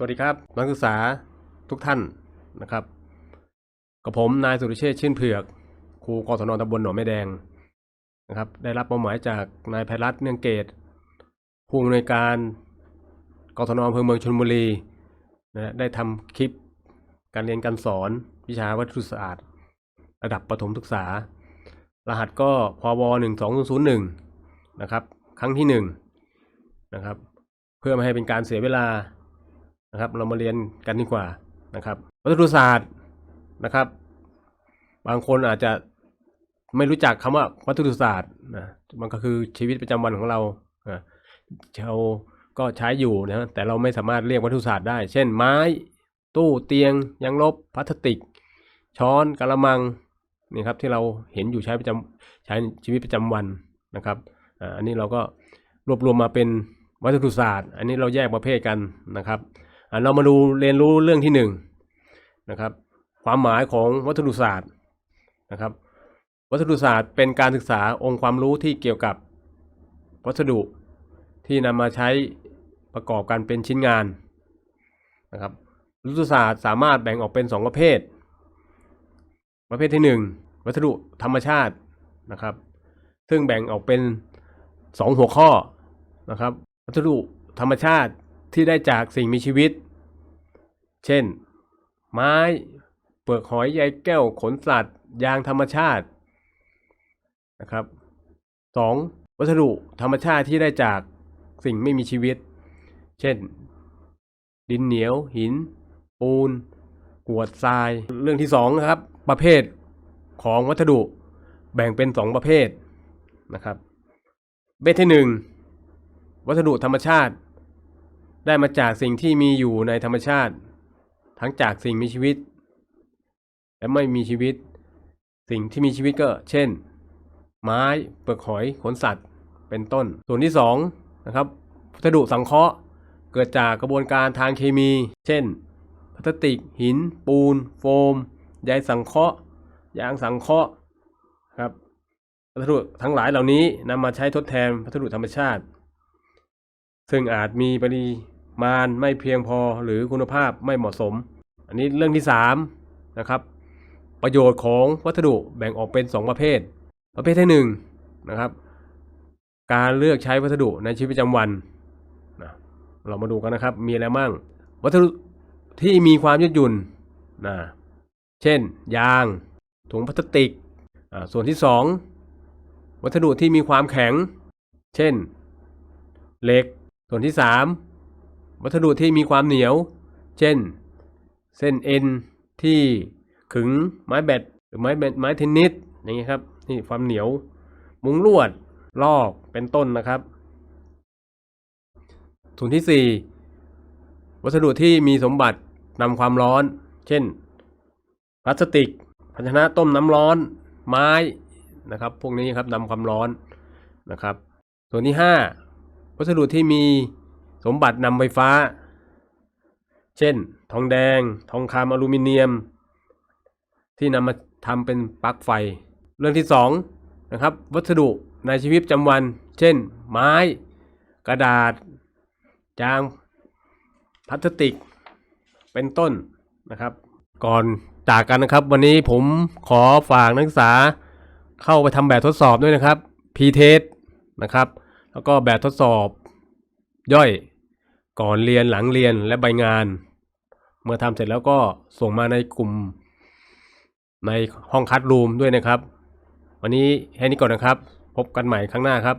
สวัสดีครับ นักศึกษาทุกท่านนะครับ กับผมนายสุริเชษชื่นเผือกครูกศนตำบลหนองแม่แดงนะครับ ได้รับมอบหมายจากนายไพรัตน์เนืองเกตผู้อำนวยการกศนอำเภอเมืองชลบุรีนะได้ทำคลิปการเรียนการสอนวิชาวัตถุศาสตร์ ระดับประถมศึกษา รหัสก็พวหนึ่งสองศูนย์หนึ่งนะครับ ครั้งที่หนึ่งนะครับ เพื่อไม่ให้เป็นการเสียเวลา นะครับ เรามาเรียนกันดีกว่านะครับวัตถุศาสตร์นะครับ บางคนอาจจะไม่รู้จักคำว่าวัตถุศาสตร์นะมันก็คือชีวิตประจำวันของเราเราก็ใช้อยู่นะแต่เราไม่สามารถเรียกวัตถุศาสตร์ได้ เช่น ไม้ ตู้เตียงยางลบพลาสติก ช้อนกระมังนี่ครับที่เราเห็นอยู่ใช้ประจำใช้ชีวิตประจำวันนะครับอ่าอันนี้เราก็รวบรวมมาเป็นวัตถุศาสตร์ อันนี้เราแยกประเภทกันนะครับ เรามาดูเรียนรู้เรื่องที่หนึ่งนะครับความหมายของวัตถุศาสตร์นะครับ วัสดุศาสตร์เป็นการศึกษาองค์ความรู้ที่เกี่ยวกับวัสดุที่นำมาใช้ประกอบกันเป็นชิ้นงานนะครับวัสดุศาสตร์สามารถแบ่งออกเป็นสองประเภท ประเภทที่หนึ่งวัสดุธรรมชาตินะครับ ซึ่งแบ่งออกเป็นสองหัวข้อนะครับ วัสดุธรรมชาติ ที่ได้จากสิ่งมีชีวิต เช่น ไม้ เปลือกหอยใยแก้วขนสัตว์ ยางธรรมชาตินะครับสองวัสดุธรรมชาติที่ได้จากสิ่งไม่มีชีวิต เช่น ดินเหนียว หิน ปูนกวดทราย เรื่องที่สองนะครับ ประเภทของวัสดุแบ่งเป็นสองประเภทนะครับประเภทที่หนึ่งวัสดุธรรมชาติ ได้มาจากสิ่งที่มีอยู่ในธรรมชาติ ทั้งจากสิ่งมีชีวิต และไม่มีชีวิต สิ่งที่มีชีวิตก็ เช่น ไม้เปลือกหอยขนสัตว์ เป็นต้น ส่วนที่สองนะครับวัสดุสังเคราะห์เกิดจากกระบวนการทางเคมี เช่นพลาสติก หิน ปูน โฟมใยสังเคราะห์ยางสังเคราะห์ครับวัสดุทั้งหลายเหล่านี้นำมาใช้ทดแทนวัสดุธรรมชาติ ซึ่งอาจมีปริ มาณไม่เพียงพอหรือคุณภาพไม่เหมาะสม อันนี้เรื่องที่สามนะครับประโยชน์ของวัสดุแบ่งออกเป็นสองประเภท ประเภทที่หนึ่งนะครับการเลือกใช้วัสดุในชีวิตประจำวันนะเรามาดูกันนะครับ มีอะไรบ้างวัสดุที่มีความยืดหยุ่นนะเช่น ยาง ถุงพลาสติก ส่วนที่สองวัสดุที่มีความแข็ง เช่น เหล็ก ส่วนที่สาม วัสดุที่มีความเหนียว เช่น เส้นเอ็นที่ขึงไม้แบตหรือไม้แบตไม้เทนนิสอย่างเงี้ยครับนี่ความเหนียว มุ้งลวด ลอกเป็นต้นนะครับส่วนที่สี่วัสดุที่มีสมบัตินำความร้อน เช่น พลาสติก ภาชนะต้มน้ำร้อน ไม้นะครับ พวกนี้ครับนำความร้อนนะครับ ส่วนที่ห้าวัสดุที่มี สมบัตินำไฟฟ้า เช่น ทองแดง ทองคำอลูมิเนียม ที่นำมาทำเป็นปลั๊กไฟ เรื่องที่สองนะครับ วัสดุในชีวิตประจำวัน เช่น ไม้ กระดาษ จาง พลาสติก เป็นต้นนะครับ ก่อนจากกันนะครับ วันนี้ผมขอฝากนักศึกษาเข้าไปทำแบบทดสอบด้วยนะครับ P-test นะครับ แล้วก็แบบทดสอบ ย่อย ก่อนเรียนหลังเรียนและใบงาน เมื่อทำเสร็จแล้วก็ส่งมาในกลุ่ม ในห้องคัดรูมด้วยนะครับ วันนี้แค่นี้ก่อนนะครับ พบกันใหม่ครั้งหน้าครับ